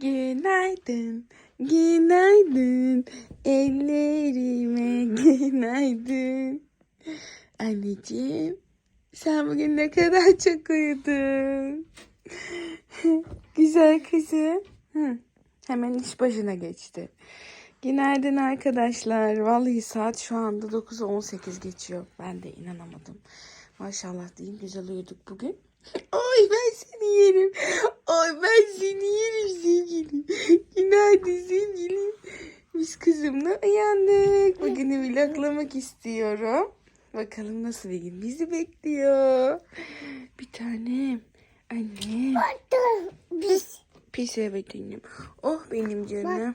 Günaydın, günaydın, ellerime günaydın. Anneciğim, sen bugün ne kadar çok uyudun. Güzel kızım. Hı, hemen iş başına geçti. Günaydın arkadaşlar. Vallahi saat şu anda 9'u 18 geçiyor. Ben de inanamadım. Maşallah diyeyim güzel uyuduk bugün. Ay ben seni yerim. Ay ben seni yerim sevgilim. Günaydın sevgilim. Biz kızımla uyandık. Vloglamak istiyorum. Bakalım nasıl bir gün bizi bekliyor. Bir tanem. Annem. Biz Pis evet annem. Oh benim canım.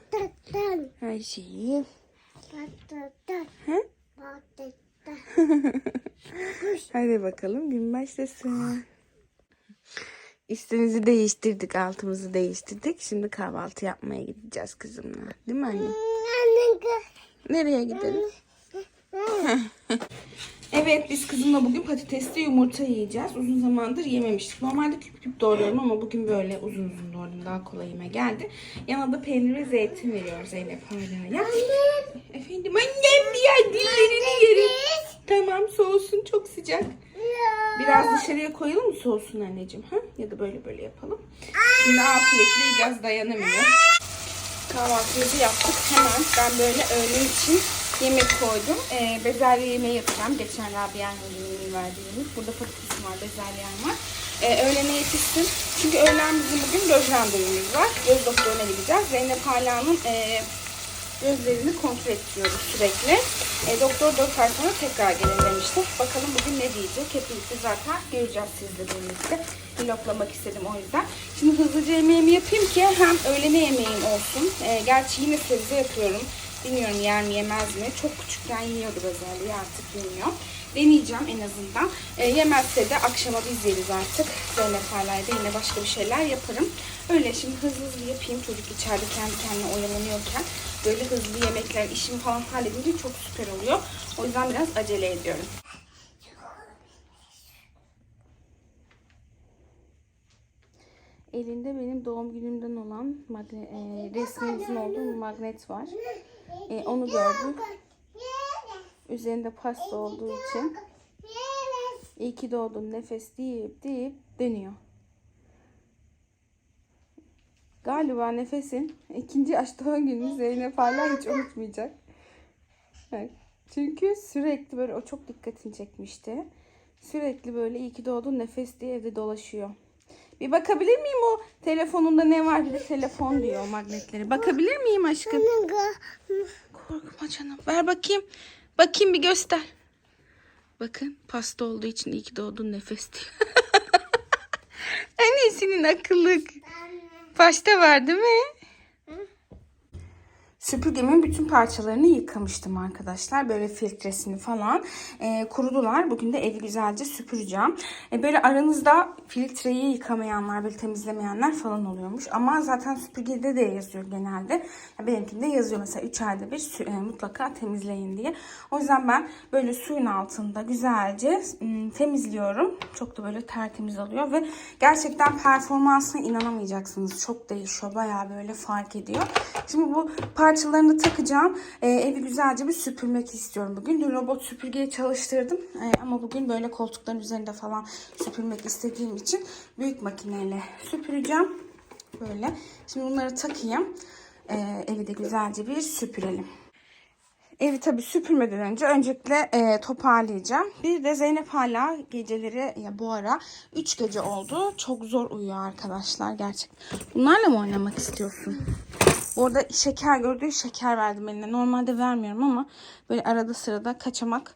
Her şeyi. batıdan Hadi bakalım gün başlasın. Üstümüzü değiştirdik, altımızı değiştirdik. Şimdi kahvaltı yapmaya gideceğiz kızımla. Değil mi anne? Anne Nereye gidelim? evet biz kızımla bugün patatesli yumurta yiyeceğiz. Uzun zamandır yememiştik. Normalde küp küp doğruyorum ama bugün böyle uzun uzun doğradım. Daha kolayıma geldi. Yanına da peynir ve zeytin veriyoruz Zeynep hala. Efendim annem diye dillerini yerim. Tamam soğusun çok sıcak. Biraz dışarıya koyalım mı soğusun anneciğim? Ha? Ya da böyle böyle yapalım. Şimdi afiyetle yiyeceğiz dayanamıyor. Kahvaltımızı yaptık hemen. Ben böyle öğlen için yemek koydum. Ee, bezelye yemeği yapacağım. Geçen Rabia'nın yemeğini verdiği yemek. Burada patatesim var, bezelyem var. Ee, öğlene yetişsin. Çünkü öğlen bizim bugün göz randevumuz var. Göz doktoruna gideceğiz. Zeynep Hala'nın e, gözlerini kontrol ettiriyoruz sürekli. E, doktor 4 ay sonra tekrar gelin demişti. Bakalım bugün ne diyecek. Hep zaten göreceğiz sizle birlikte. Vloglamak istedim o yüzden. Şimdi hızlıca yemeğimi yapayım ki hem öğlene yemeğim olsun. E, gerçi yine sebze yapıyorum. Bilmiyorum yer mi yemez mi. Çok küçükken yiyordu özelliği artık yemiyor. Deneyeceğim en azından. E, yemezse de akşama biz yeriz artık. Zeynep hala da yine başka bir şeyler yaparım. Öyle şimdi hızlı hızlı yapayım. Çocuk içeride kendi kendine oyalanıyorken böyle hızlı yemekler, işimi falan halledince çok süper oluyor. O yüzden biraz acele ediyorum. Elinde benim doğum günümden olan magne, e, resmimizin olduğu magnet var. E, onu gördü. Üzerinde pasta olduğu için iyi ki doğdun nefes deyip deyip dönüyor. Galiba nefesin ikinci aşk doğum gününü Zeynep hala hiç unutmayacak. Çünkü sürekli böyle o çok dikkatini çekmişti. Sürekli böyle iyi ki doğdun nefes diye evde dolaşıyor. Bir bakabilir miyim o telefonunda ne var? Bir de telefon diyor o. Bakabilir miyim aşkım? Korkma canım. Ver bakayım. Bakayım bir göster. Bakın pasta olduğu için iyi ki doğdun nefes diyor. Annesinin akıllık. Başta var değil mi? Süpürgemin bütün parçalarını yıkamıştım arkadaşlar. Böyle filtresini falan e, kurudular. Bugün de evi güzelce süpüreceğim. E, böyle aranızda filtreyi yıkamayanlar, böyle temizlemeyenler falan oluyormuş. Ama zaten süpürgede de yazıyor genelde. Ya benimkinde yazıyor mesela 3 ayda bir e, mutlaka temizleyin diye. O yüzden ben böyle suyun altında güzelce m, temizliyorum. Çok da böyle tertemiz oluyor ve gerçekten performansına inanamayacaksınız. Çok değişiyor. Bayağı böyle fark ediyor. Şimdi bu parçalarını takacağım. Ee, evi güzelce bir süpürmek istiyorum bugün. Dün robot süpürgeyi çalıştırdım. Ee, ama bugün böyle koltukların üzerinde falan süpürmek istediğim için büyük makineyle süpüreceğim. Böyle. Şimdi bunları takayım. Ee, evi de güzelce bir süpürelim. Evi tabii süpürmeden önce öncelikle e, toparlayacağım. Bir de Zeynep hala geceleri ya bu ara 3 gece oldu. Çok zor uyuyor arkadaşlar gerçekten. Bunlarla mı oynamak istiyorsun? Bu arada şeker gördüğü şeker verdim eline. Normalde vermiyorum ama böyle arada sırada kaçamak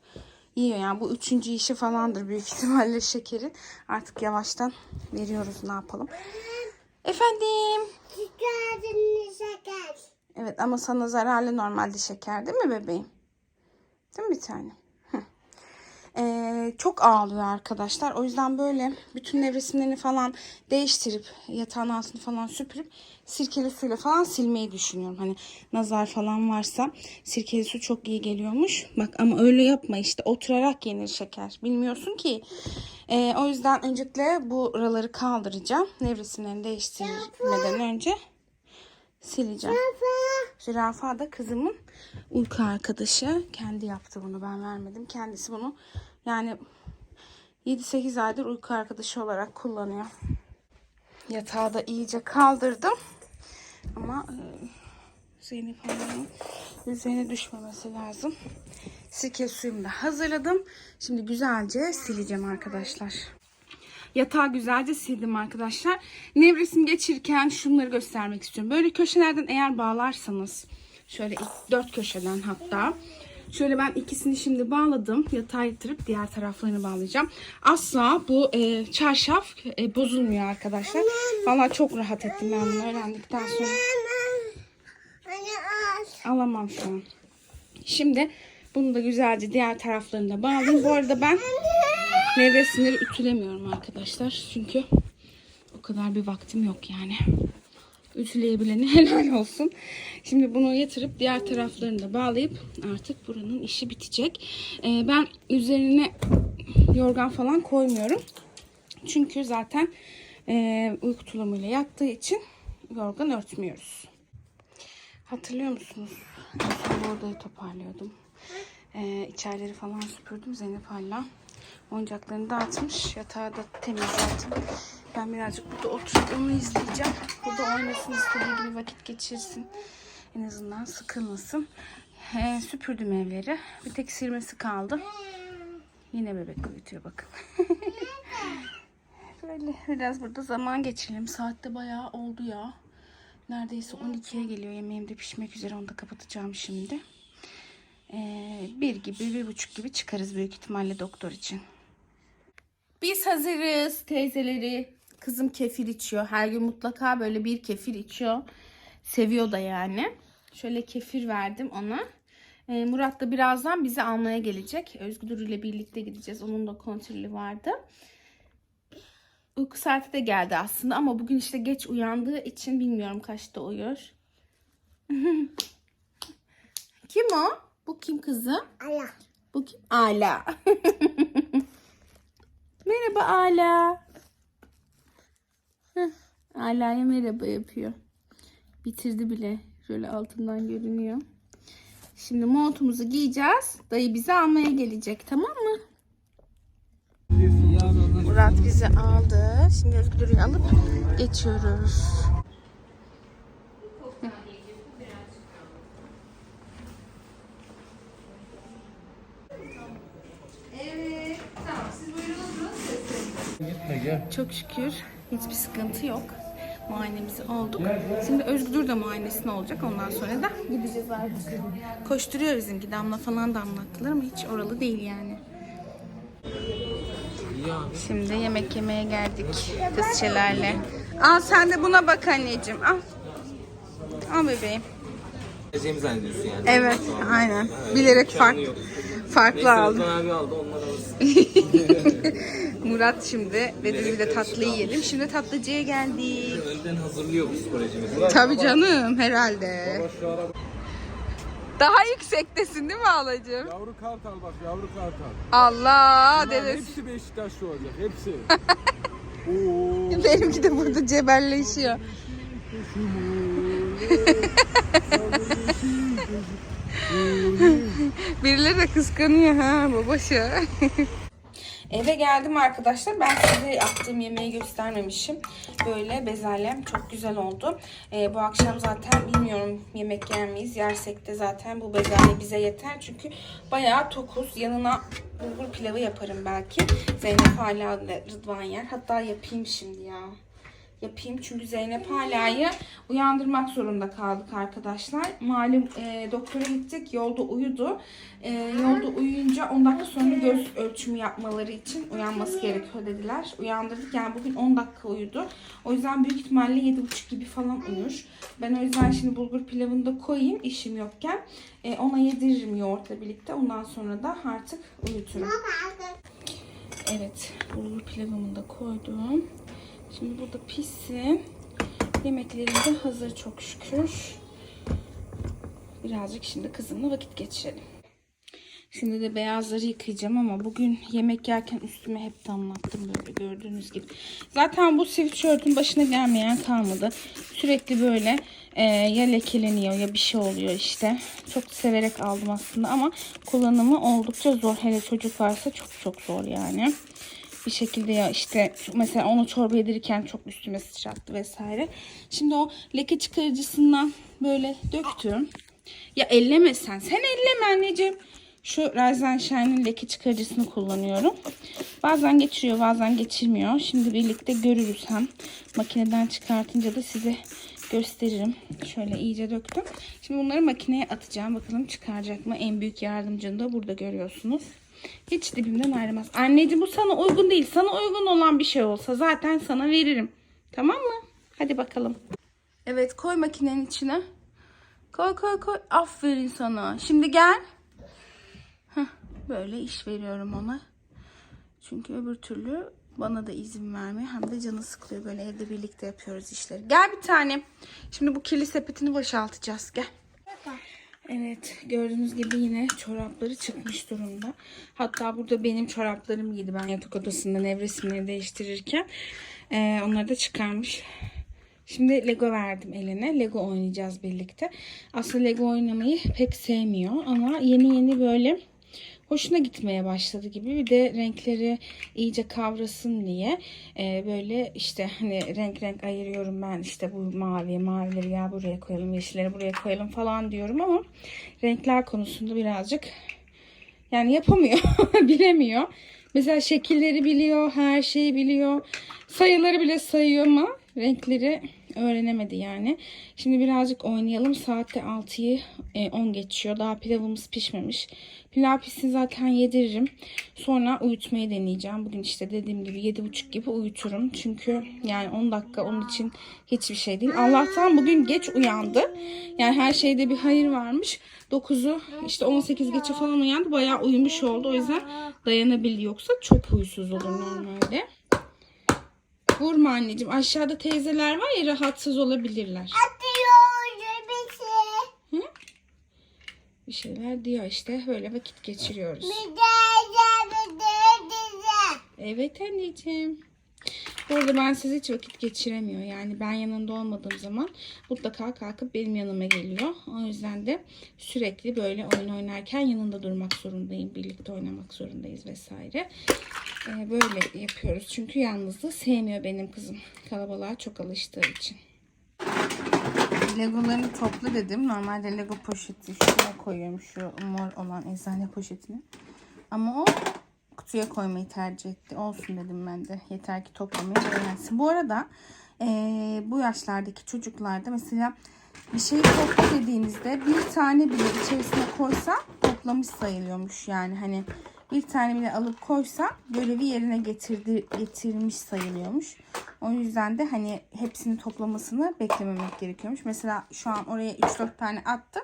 yiyor. Yani bu üçüncü işi falandır büyük ihtimalle şekerin. Artık yavaştan veriyoruz ne yapalım. Efendim. Çıkardın şeker. Evet ama sana zararlı normalde şeker değil mi bebeğim? Değil mi bir tane? Ee, çok ağlıyor arkadaşlar. O yüzden böyle bütün nevresimlerini falan değiştirip yatağın altını falan süpürüp sirkeli suyla falan silmeyi düşünüyorum. Hani nazar falan varsa sirkeli su çok iyi geliyormuş. Bak ama öyle yapma işte oturarak yenir şeker. Bilmiyorsun ki. Ee, o yüzden öncelikle buraları kaldıracağım. Nevresimlerini değiştirmeden önce. sileceğim. Zürafa da kızımın uyku arkadaşı. Kendi yaptı bunu ben vermedim. Kendisi bunu yani 7-8 aydır uyku arkadaşı olarak kullanıyor. Yatağı da iyice kaldırdım. Ama e, Zeynep Hanım'ın üzerine düşmemesi lazım. Sirke suyumu da hazırladım. Şimdi güzelce sileceğim arkadaşlar. Yatağı güzelce sildim arkadaşlar. Nevresim geçirirken şunları göstermek istiyorum. Böyle köşelerden eğer bağlarsanız şöyle dört köşeden hatta şöyle ben ikisini şimdi bağladım. Yatağa yatırıp diğer taraflarını bağlayacağım. Asla bu e, çarşaf e, bozulmuyor arkadaşlar. Vallahi çok rahat ettim ben bunu öğrendikten sonra. Alamam şu an. Şimdi bunu da güzelce diğer taraflarını da bağlayayım. Bu arada ben nevresimleri ütülemiyorum arkadaşlar. Çünkü o kadar bir vaktim yok yani. Ütüleyebileni helal olsun. Şimdi bunu yatırıp diğer taraflarını da bağlayıp artık buranın işi bitecek. Ee, ben üzerine yorgan falan koymuyorum. Çünkü zaten e, uyku tulumuyla yattığı için yorgan örtmüyoruz. Hatırlıyor musunuz? En son bu odayı toparlıyordum. Ee, içerileri falan süpürdüm. Zeynep hala oyuncaklarını dağıtmış. Yatağı da temizledim. Ben birazcık burada oturup onu izleyeceğim. Burada oynasın istediği gibi vakit geçirsin. En azından sıkılmasın. Ee, süpürdüm evleri. Bir tek silmesi kaldı. Yine bebek uyutuyor bakın. Böyle biraz burada zaman geçirelim. Saatte bayağı oldu ya. Neredeyse 12'ye geliyor. Yemeğim de pişmek üzere. Onu da kapatacağım şimdi. Ee, bir gibi, bir buçuk gibi çıkarız büyük ihtimalle doktor için. Biz hazırız teyzeleri. Kızım kefir içiyor. Her gün mutlaka böyle bir kefir içiyor. Seviyor da yani. Şöyle kefir verdim ona. Ee, Murat da birazdan bizi almaya gelecek. Özgür ile birlikte gideceğiz. Onun da kontrolü vardı uyku saati de geldi aslında ama bugün işte geç uyandığı için bilmiyorum kaçta uyur. kim o? Bu kim kızım? Allah. Bu kim? Ala. merhaba Ala. Heh, Ala'ya merhaba yapıyor. Bitirdi bile. Şöyle altından görünüyor. Şimdi montumuzu giyeceğiz. Dayı bizi almaya gelecek tamam mı? Murat bizi aldı. Şimdi Özgür'ü alıp geçiyoruz. Evet. Tamam. Siz buyurun oturun. Gitme gel. Çok şükür hiçbir sıkıntı yok. Muayenemizi olduk. Şimdi Özgür de muayenesine olacak. Ondan sonra da gideceğiz artık. Koşturuyor bizimki. Damla falan da anlattılar ama hiç oralı değil yani. Şimdi yemek yemeye geldik kızçelerle. Al sen de buna bak anneciğim. Al. Al bebeğim. Geleceğimi zannediyorsun yani. Evet, aynen. Bilerek fark, farklı aldım. Abi aldı onlar alsın. Murat şimdi dedi bir de tatlı yiyelim. Şimdi tatlıcıya geldik. Önden hazırlıyor psikolojimizi. Tabii canım herhalde. Daha yüksektesin değil mi halacığım? Yavru kartal bak yavru kartal. Allah dedesi. hepsi Beşiktaşlı olacak hepsi. Oo. Benimki de burada cebelleşiyor. Birileri de kıskanıyor ha babaşı. Eve geldim arkadaşlar. Ben size yaptığım yemeği göstermemişim. Böyle bezelyem çok güzel oldu. Ee, bu akşam zaten bilmiyorum yemek yer miyiz. Yersek de zaten bu bezelye bize yeter. Çünkü bayağı tokuz. Yanına bulgur pilavı yaparım belki. Zeynep hala Rıdvan yer. Hatta yapayım şimdi ya yapayım. Çünkü Zeynep Hala'yı uyandırmak zorunda kaldık arkadaşlar. Malum e, doktora gittik. Yolda uyudu. E, yolda uyuyunca 10 dakika sonra göz ölçümü yapmaları için uyanması gerekiyor dediler. Uyandırdık. Yani bugün 10 dakika uyudu. O yüzden büyük ihtimalle 7.30 gibi falan uyur. Ben o yüzden şimdi bulgur pilavını da koyayım işim yokken. E, ona yediririm yoğurtla birlikte. Ondan sonra da artık uyuturum. Evet, bulgur pilavımı da koydum. Şimdi burada pişsin. Yemeklerim de hazır çok şükür. Birazcık şimdi kızımla vakit geçirelim. Şimdi de beyazları yıkayacağım ama bugün yemek yerken üstüme hep damlattım böyle gördüğünüz gibi. Zaten bu sweatshirt'ün başına gelmeyen kalmadı. Sürekli böyle e, ya lekeleniyor ya bir şey oluyor işte. Çok severek aldım aslında ama kullanımı oldukça zor. Hele çocuk varsa çok çok zor yani. Bir şekilde ya işte mesela onu çorba yedirirken çok üstüme sıçrattı vesaire. Şimdi o leke çıkarıcısından böyle döktüm. Ya elleme sen. Sen elleme anneciğim. Şu Rise and Shine'in leke çıkarıcısını kullanıyorum. Bazen geçiriyor bazen geçirmiyor. Şimdi birlikte görürüz hem. Makineden çıkartınca da size gösteririm. Şöyle iyice döktüm. Şimdi bunları makineye atacağım. Bakalım çıkaracak mı? En büyük yardımcını da burada görüyorsunuz. Hiç dibimden ayrılmaz. Anneciğim bu sana uygun değil. Sana uygun olan bir şey olsa zaten sana veririm. Tamam mı? Hadi bakalım. Evet koy makinenin içine. Koy koy koy. Aferin sana. Şimdi gel. Böyle iş veriyorum ona. Çünkü öbür türlü bana da izin vermiyor. Hem de canı sıkılıyor. Böyle evde birlikte yapıyoruz işleri. Gel bir tane. Şimdi bu kirli sepetini boşaltacağız. Gel. Evet gördüğünüz gibi yine çorapları çıkmış durumda. Hatta burada benim çoraplarım giydi ben yatak odasında nevresimleri değiştirirken. Ee, onları da çıkarmış. Şimdi Lego verdim eline. Lego oynayacağız birlikte. Aslında Lego oynamayı pek sevmiyor ama yeni yeni böyle hoşuna gitmeye başladı gibi. Bir de renkleri iyice kavrasın diye e, böyle işte hani renk renk ayırıyorum ben işte bu mavi mavileri ya buraya koyalım yeşilleri buraya koyalım falan diyorum ama renkler konusunda birazcık yani yapamıyor bilemiyor. Mesela şekilleri biliyor her şeyi biliyor sayıları bile sayıyor ama renkleri öğrenemedi yani. Şimdi birazcık oynayalım. Saatte 6'yı e, 10 geçiyor. Daha pilavımız pişmemiş. Pilav pişsin zaten yediririm. Sonra uyutmayı deneyeceğim. Bugün işte dediğim gibi 7.30 gibi uyuturum. Çünkü yani 10 dakika onun için hiçbir şey değil. Allah'tan bugün geç uyandı. Yani her şeyde bir hayır varmış. 9'u işte 18 geçe falan uyandı. Bayağı uyumuş oldu. O yüzden dayanabildi. Yoksa çok huysuz olur normalde. Vurma anneciğim. Aşağıda teyzeler var ya rahatsız olabilirler. Atıyor bir şey. Bir şeyler diyor işte. Böyle vakit geçiriyoruz. Bir de bir de dize. Evet anneciğim. Bu arada ben siz hiç vakit geçiremiyor. Yani ben yanında olmadığım zaman mutlaka kalkıp benim yanıma geliyor. O yüzden de sürekli böyle oyun oynarken yanında durmak zorundayım. Birlikte oynamak zorundayız vesaire. Ee, böyle yapıyoruz. Çünkü yalnızlığı sevmiyor benim kızım. Kalabalığa çok alıştığı için. Legolarını topla dedim. Normalde Lego poşeti şuraya koyuyorum. Şu mor olan eczane poşetini. Ama o kutuya koymayı tercih etti. Olsun dedim ben de. Yeter ki toplamayı öğrensin. Bu arada eee, bu yaşlardaki çocuklarda mesela bir şeyi topla dediğinizde bir tane bile içerisine koysa toplamış sayılıyormuş. Yani hani bir tane bile alıp koysa görevi yerine getirdi, getirmiş sayılıyormuş. O yüzden de hani hepsini toplamasını beklememek gerekiyormuş. Mesela şu an oraya 3-4 tane attı.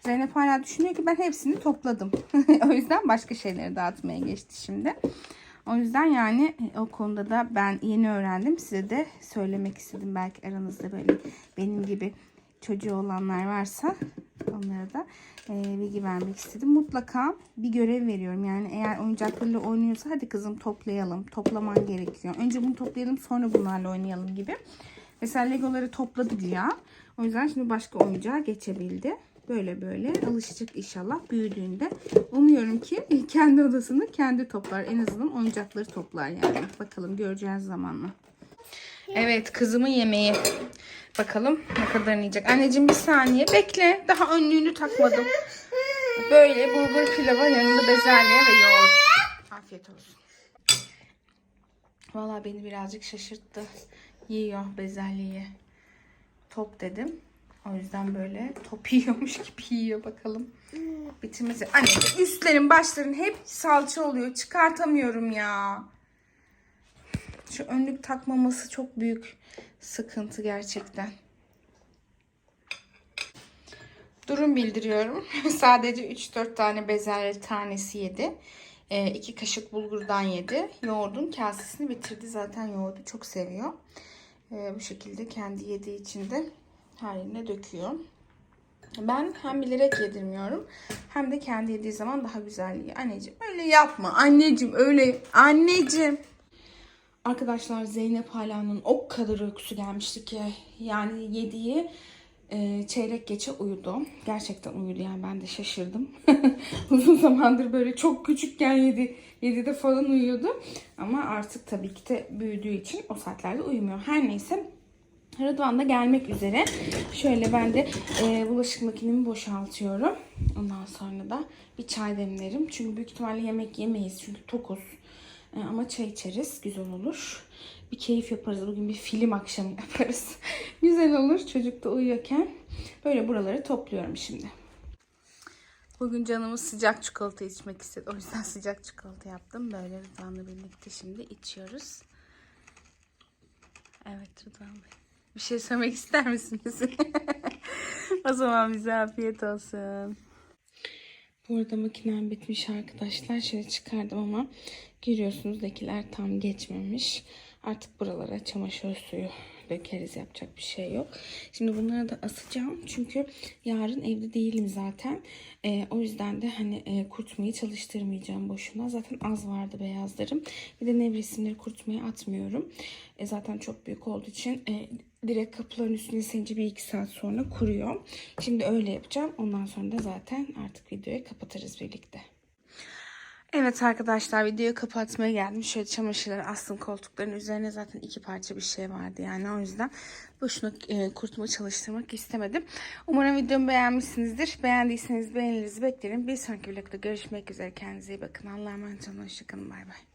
Zeynep hala düşünüyor ki ben hepsini topladım. o yüzden başka şeyleri dağıtmaya geçti şimdi. O yüzden yani o konuda da ben yeni öğrendim. Size de söylemek istedim. Belki aranızda böyle benim gibi çocuğu olanlar varsa onlara da e, bilgi vermek istedim. Mutlaka bir görev veriyorum. Yani eğer oyuncaklarıyla oynuyorsa hadi kızım toplayalım. Toplaman gerekiyor. Önce bunu toplayalım sonra bunlarla oynayalım gibi. Mesela legoları topladı güya. O yüzden şimdi başka oyuncağa geçebildi. Böyle böyle alışacak inşallah büyüdüğünde. Umuyorum ki kendi odasını kendi toplar. En azından oyuncakları toplar yani. Bakalım göreceğiz zamanla. Evet kızımın yemeği. Bakalım ne kadar yiyecek. Anneciğim bir saniye bekle. Daha önlüğünü takmadım. Böyle bulgur pilava yanında bezelye ve yoğurt. Afiyet olsun. Valla beni birazcık şaşırttı. Yiyor bezelyeyi. Top dedim. O yüzden böyle top yiyormuş gibi yiyor bakalım. Bitirmesi. Anneciğim üstlerin başların hep salça oluyor. Çıkartamıyorum ya. Şu önlük takmaması çok büyük sıkıntı gerçekten. Durum bildiriyorum. Sadece 3-4 tane bezelye tanesi yedi. 2 kaşık bulgurdan yedi. Yoğurdun kasesini bitirdi. Zaten yoğurdu çok seviyor. Ee, bu şekilde kendi yediği için de yerine döküyor. Ben hem bilerek yedirmiyorum hem de kendi yediği zaman daha güzel yiyor. Anneciğim öyle yapma. Anneciğim öyle. Anneciğim. Arkadaşlar Zeynep Hala'nın o kadar uykusu gelmişti ki yani yediği e, çeyrek geçe uyudu. Gerçekten uyudu yani ben de şaşırdım. Uzun zamandır böyle çok küçükken yedi, yedide falan uyuyordu. Ama artık tabii ki de büyüdüğü için o saatlerde uyumuyor. Her neyse Rıdvan da gelmek üzere. Şöyle ben de e, bulaşık makinemi boşaltıyorum. Ondan sonra da bir çay demlerim. Çünkü büyük ihtimalle yemek yemeyiz. Çünkü tokuz. E, ama çay içeriz. Güzel olur. Bir keyif yaparız. Bugün bir film akşamı yaparız. Güzel olur. Çocuk da uyuyorken. Böyle buraları topluyorum şimdi. Bugün canımız sıcak çikolata içmek istedi. O yüzden sıcak çikolata yaptım. Böyle Rıdvan'la birlikte şimdi içiyoruz. Evet Rıdvan Bey. Bir şey söylemek ister misiniz? o zaman bize afiyet olsun. Bu arada makinem bitmiş arkadaşlar. Şöyle çıkardım ama görüyorsunuz dakiler tam geçmemiş. Artık buralara çamaşır suyu dökeriz. Yapacak bir şey yok. Şimdi bunları da asacağım. Çünkü yarın evde değilim zaten. Ee, o yüzden de hani e, kurutmayı çalıştırmayacağım boşuna. Zaten az vardı beyazlarım. Bir de nevresimleri kurutmaya atmıyorum. E, zaten çok büyük olduğu için e, direkt kapıların üstüne silince bir iki saat sonra kuruyor. Şimdi öyle yapacağım. Ondan sonra da zaten artık videoyu kapatırız birlikte. Evet arkadaşlar videoyu kapatmaya geldim. Şöyle çamaşırları astım koltukların üzerine zaten iki parça bir şey vardı yani o yüzden boşuna e, kurutma çalıştırmak istemedim. Umarım videomu beğenmişsinizdir. Beğendiyseniz beğeninizi beklerim. Bir sonraki vlogda görüşmek üzere. Kendinize iyi bakın. Allah'a emanet olun. Hoşçakalın. Bay bay.